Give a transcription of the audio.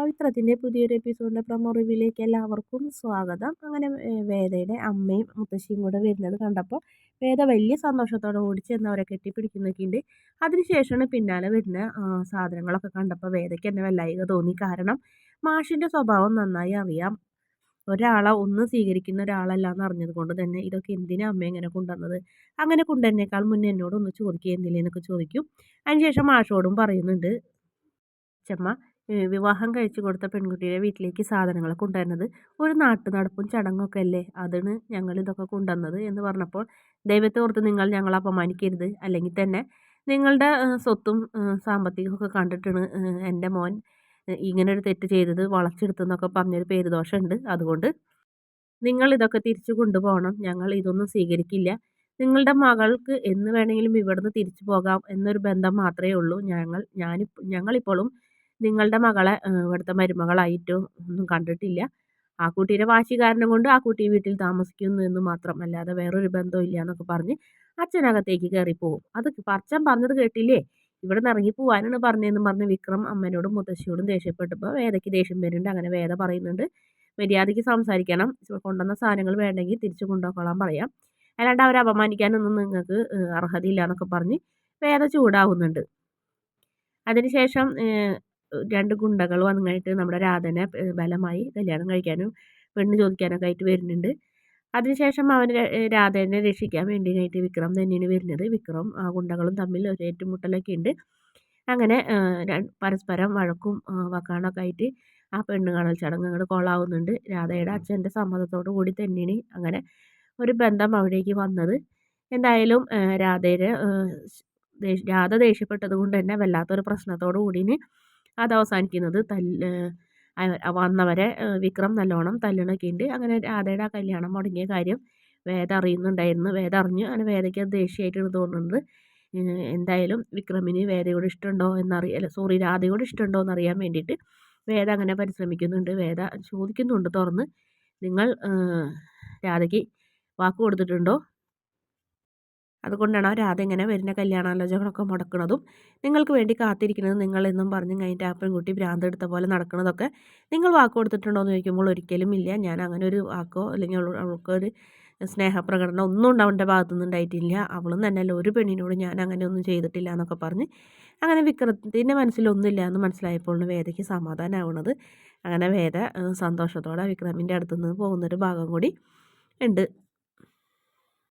പവിത്രത്തിന്റെ പുതിയൊരു എപ്പിസോഡിന്റെ പ്രമോ റിവ്യൂയിലേക്ക് എല്ലാവർക്കും സ്വാഗതം. അങ്ങനെ വേദയുടെ അമ്മയും മുത്തശ്ശിയും കൂടെ വരുന്നത് കണ്ടപ്പോൾ വേദ വലിയ സന്തോഷത്തോടെ ഓടി ചെന്ന് അവരെ കെട്ടിപ്പിടിക്കുന്നൊക്കെ ഉണ്ട് അതിനുശേഷമാണ് പിന്നാലെ വരുന്ന സാധനങ്ങളൊക്കെ കണ്ടപ്പോൾ വേദയ്ക്ക് എന്നെ വല്ലായിക തോന്നി. കാരണം മാഷിന്റെ സ്വഭാവം നന്നായി അറിയാം. ഒരാളെ ഒന്ന് സ്വീകരിക്കുന്ന ഒരാളല്ല എന്ന് അറിഞ്ഞത് കൊണ്ട് തന്നെ ഇതൊക്കെ എന്തിനാ അമ്മ ഇങ്ങനെ കൊണ്ടുവന്നത്? അങ്ങനെ കൊണ്ടുവന്നേക്കാൾ മുന്നേ എന്നോട് ഒന്ന് ചോദിക്കുക എന്തില്ലേന്നൊക്കെ ചോദിക്കും. അതിനുശേഷം മാഷോടും പറയുന്നുണ്ട് ചെമ്മ വിവാഹം കഴിച്ചു കൊടുത്ത പെൺകുട്ടിയുടെ വീട്ടിലേക്ക് സാധനങ്ങൾ കൊണ്ടുവരുന്നത് ഒരു നാട്ടു നടപ്പും ചടങ്ങൊക്കെ അല്ലേ അതിന് ഞങ്ങൾ ഇതൊക്കെ കൊണ്ടുവന്നത് എന്ന് പറഞ്ഞപ്പോൾ ദൈവത്തെ ഓർത്ത് നിങ്ങൾ ഞങ്ങളെ അപമാനിക്കരുത്. അല്ലെങ്കിൽ തന്നെ നിങ്ങളുടെ സ്വത്തും സാമ്പത്തികമൊക്കെ കണ്ടിട്ടാണ് എന്റെ മോൻ ഇങ്ങനെ ഒരു തെറ്റ് ചെയ്തത് വളച്ചെടുത്തെന്നൊക്കെ പറഞ്ഞൊരു പേരുദോഷമുണ്ട്. അതുകൊണ്ട് നിങ്ങൾ ഇതൊക്കെ തിരിച്ചു കൊണ്ടുപോകണം. ഞങ്ങൾ ഇതൊന്നും സ്വീകരിക്കില്ല. നിങ്ങളുടെ മകൾക്ക് എന്ന് വേണമെങ്കിലും ഇവിടുന്ന് തിരിച്ചു പോകാം എന്നൊരു ബന്ധം മാത്രമേ ഉള്ളൂ. ഞങ്ങൾ ഞാനിപ്പോൾ ഞങ്ങളിപ്പോഴും നിങ്ങളുടെ മകളെ ഇവിടുത്തെ മരുമകളായിട്ടോ ഒന്നും കണ്ടിട്ടില്ല. ആ കുട്ടീന്റെ വാശി കാരണം കൊണ്ട് ആ കുട്ടി വീട്ടിൽ താമസിക്കുന്നു എന്ന് മാത്രം അല്ലാതെ വേറൊരു ബന്ധവും ഇല്ല എന്നൊക്കെ പറഞ്ഞ് അച്ഛനകത്തേക്ക് കയറിപ്പോവും. അത് പച്ചൻ പറഞ്ഞത് കേട്ടില്ലേ? ഇവിടെ നിന്ന് ഇറങ്ങി പോവാനാണ് പറഞ്ഞതെന്ന് പറഞ്ഞ് വിക്രം അമ്മനോടും മുത്തശ്ശിയോടും ദേഷ്യപ്പെട്ടപ്പോൾ വേദയ്ക്ക് ദേഷ്യം വരുന്നുണ്ട്. അങ്ങനെ വേദ പറയുന്നുണ്ട് മര്യാദയ്ക്ക് സംസാരിക്കണം. കൊണ്ടുവന്ന സാധനങ്ങൾ വേണ്ടെങ്കിൽ തിരിച്ചു കൊണ്ടുപോയിക്കൊള്ളാൻ പറയാം. അല്ലാണ്ട് അവരെ അപമാനിക്കാനൊന്നും നിങ്ങൾക്ക് അർഹതയില്ല എന്നൊക്കെ പറഞ്ഞ് വേദ ചൂടാവുന്നുണ്ട്. അതിനുശേഷം രണ്ട് ഗുണ്ടകൾ വന്നിട്ട് നമ്മുടെ രാധനെ ബലമായി കല്യാണം കഴിക്കാനും പെണ്ണ് ചോദിക്കാനൊക്കെ ആയിട്ട് വരുന്നുണ്ട്. അതിനുശേഷം അവൻ രാധേനെ രക്ഷിക്കാൻ വേണ്ടിയിട്ട് വിക്രം തന്നെയാണ് വരുന്നത്. വിക്രം ആ ഗുണ്ടകളും തമ്മിൽ ഒരു ഏറ്റുമുട്ടലൊക്കെ ഉണ്ട്. അങ്ങനെ പരസ്പരം വഴക്കും വക്കാണൊക്കെ ആയിട്ട് ആ പെണ്ണ് കാണൽ ചടങ്ങ് അങ്ങോട്ട് കൊള്ളാവുന്നുണ്ട് രാധയുടെ അച്ഛന്റെ സമ്മതത്തോടു കൂടി തന്നെയാണ് അങ്ങനെ ഒരു ബന്ധം അവിടേക്ക് വന്നത്. എന്തായാലും രാധയുടെ രാധ ദേഷ്യപ്പെട്ടത് കൊണ്ട് തന്നെ വല്ലാത്തൊരു പ്രശ്നത്തോടു കൂടിന് അത് അവസാനിക്കുന്നത് തല്ല് വന്നവരെ വിക്രം നല്ലോണം തല്ലണൊക്കെ ഉണ്ട് അങ്ങനെ രാധയുടെ ആ കല്യാണം മുടങ്ങിയ കാര്യം വേദ അറിയുന്നുണ്ടായിരുന്നു. വേദ അറിഞ്ഞു അങ്ങനെ വേദയ്ക്ക് അത് ദേഷ്യമായിട്ടാണ് തോന്നുന്നത്. എന്തായാലും വിക്രമിന് വേദയോട് ഇഷ്ടമുണ്ടോ എന്നറിയാം സോറി രാധയോട് ഇഷ്ടമുണ്ടോ എന്നറിയാൻ വേണ്ടിയിട്ട് വേദ അങ്ങനെ പരിശ്രമിക്കുന്നുണ്ട്. വേദ ചോദിക്കുന്നുണ്ട് തുറന്ന്. നിങ്ങൾ രാധയ്ക്ക് വാക്ക് കൊടുത്തിട്ടുണ്ടോ? അതുകൊണ്ടാണ് അവർ ആദ്യം ഇങ്ങനെ വരുന്ന കല്യാണാലോചനകളൊക്കെ മുടക്കുന്നതും നിങ്ങൾക്ക് വേണ്ടി കാത്തിരിക്കുന്നത് നിങ്ങളെന്നും പറഞ്ഞ് കഴിഞ്ഞിട്ട് ആ പെൺകുട്ടി ഭ്രാന്തെടുത്ത പോലെ നടക്കുന്നതൊക്കെ നിങ്ങൾ വാക്ക് കൊടുത്തിട്ടുണ്ടോ എന്ന് ചോദിക്കുമ്പോൾ ഒരിക്കലും ഇല്ല. ഞാൻ അങ്ങനെ ഒരു വാക്കോ അല്ലെങ്കിൽ അവൾക്കൊരു സ്നേഹപ്രകടനം ഒന്നും ഉണ്ടാവേണ്ട ഭാഗത്തുനിന്ന് ഉണ്ടായിട്ടില്ല. അവളും തന്നെയല്ല. ഒരു പെണ്ണിനോട് ഞാൻ അങ്ങനെ ഒന്നും ചെയ്തിട്ടില്ല എന്നൊക്കെ പറഞ്ഞ് അങ്ങനെ വിക്രത്തിന്റെ മനസ്സിലൊന്നുമില്ല എന്ന് മനസ്സിലായപ്പോഴാണ് വേദയ്ക്ക് സമാധാനമാവുന്നത് അങ്ങനെ വേദ സന്തോഷത്തോടെ വിക്രമിന്റെ അടുത്തുനിന്ന് പോകുന്നൊരു ഭാഗം കൂടി ഉണ്ട്.